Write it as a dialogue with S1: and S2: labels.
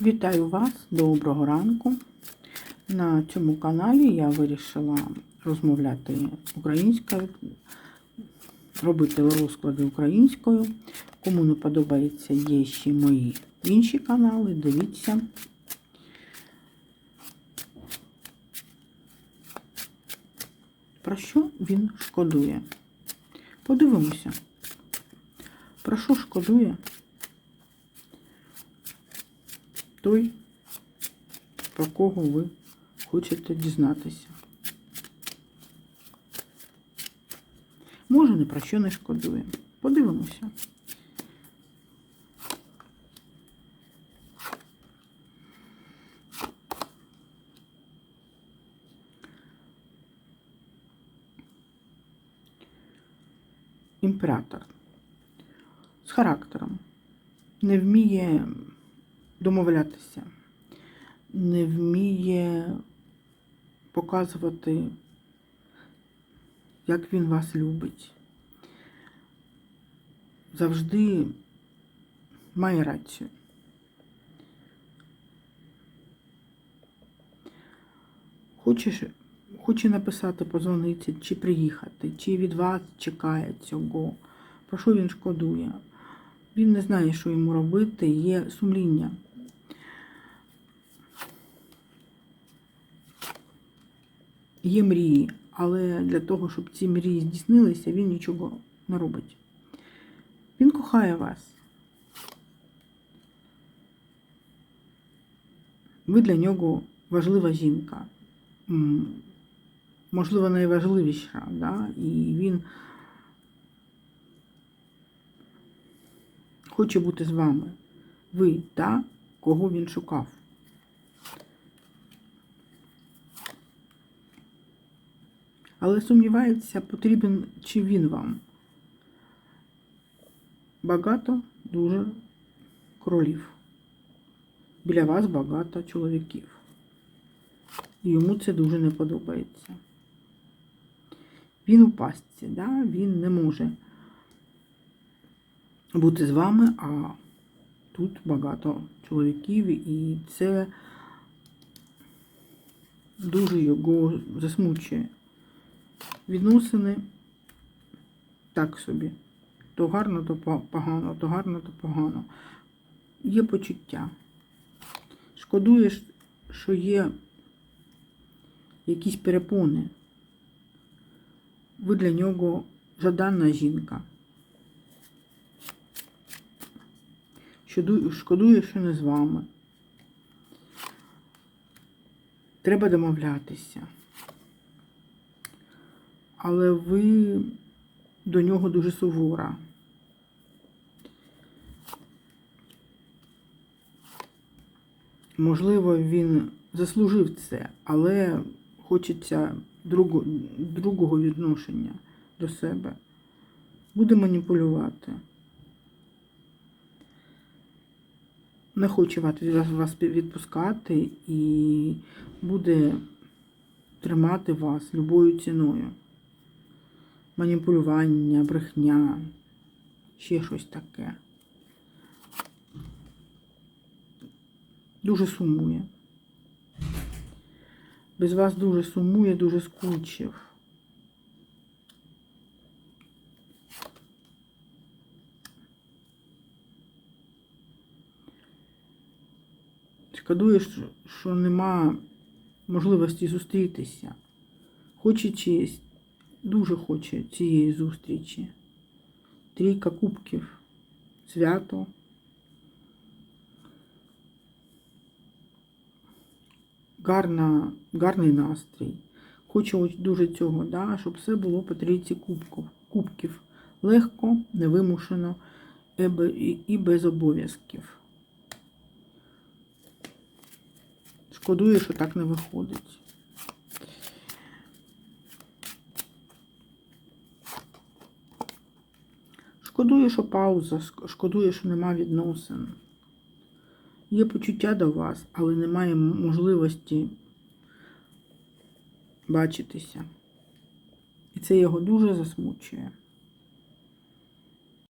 S1: Вітаю вас, доброго ранку. На цьому каналі я вирішила розмовляти українською, робити розклади українською. Кому не подобається, є ще мої інші канали, дивіться. Про що він шкодує? Подивимося. Про що шкодує той, про кого ви хочете дізнатися. Може, ні про що не шкодує. Подивимося. Імператор з характером не вміє домовлятися, не вміє показувати, як він вас любить. Завжди має рацію. Хочеш, хоче написати, позвонити, чи приїхати, чи від вас чекає цього, про що він шкодує. Він не знає, що йому робити, є сумління. Є мрії, але для того, щоб ці мрії здійснилися, він нічого не робить. Він кохає вас. Ви для нього важлива жінка. Можливо, найважливіша, да? і він хоче бути з вами. Ви та, кого він шукав. Але сумнівається, потрібен чи він вам. Багато дуже кролів. Біля вас багато чоловіків. Йому це дуже не подобається. Він у пастці, да? він не може бути з вами, а тут багато чоловіків, і це дуже його засмучує. Відносини так собі. То гарно, то погано, то гарно, то погано. Є почуття. Шкодуєш, що є якісь перепони. Ви для нього жадана жінка. Шкодує, що не з вами. Треба домовлятися. Але ви до нього дуже сувора. Можливо, він заслужив це, але хочеться другу, другого відношення до себе. Буде маніпулювати. Не хоче вас відпускати і буде тримати вас любою ціною. Маніпулювання, брехня, ще щось таке. Дуже сумує. Без вас дуже сумує, дуже скучив. Шкодує, що нема можливості зустрітися. Хоче честь, дуже хоче цієї зустрічі. Трійка кубків, свято. Гарна, гарний настрій. Хочу дуже цього, да, щоб все було по трійці кубків. кубків. Легко, невимушено і без обов'язків. Шкодую, що так не виходить. Шкодую, що пауза, шкодую, що нема відносин. Є почуття до вас, але немає можливості бачитися. І це його дуже засмучує.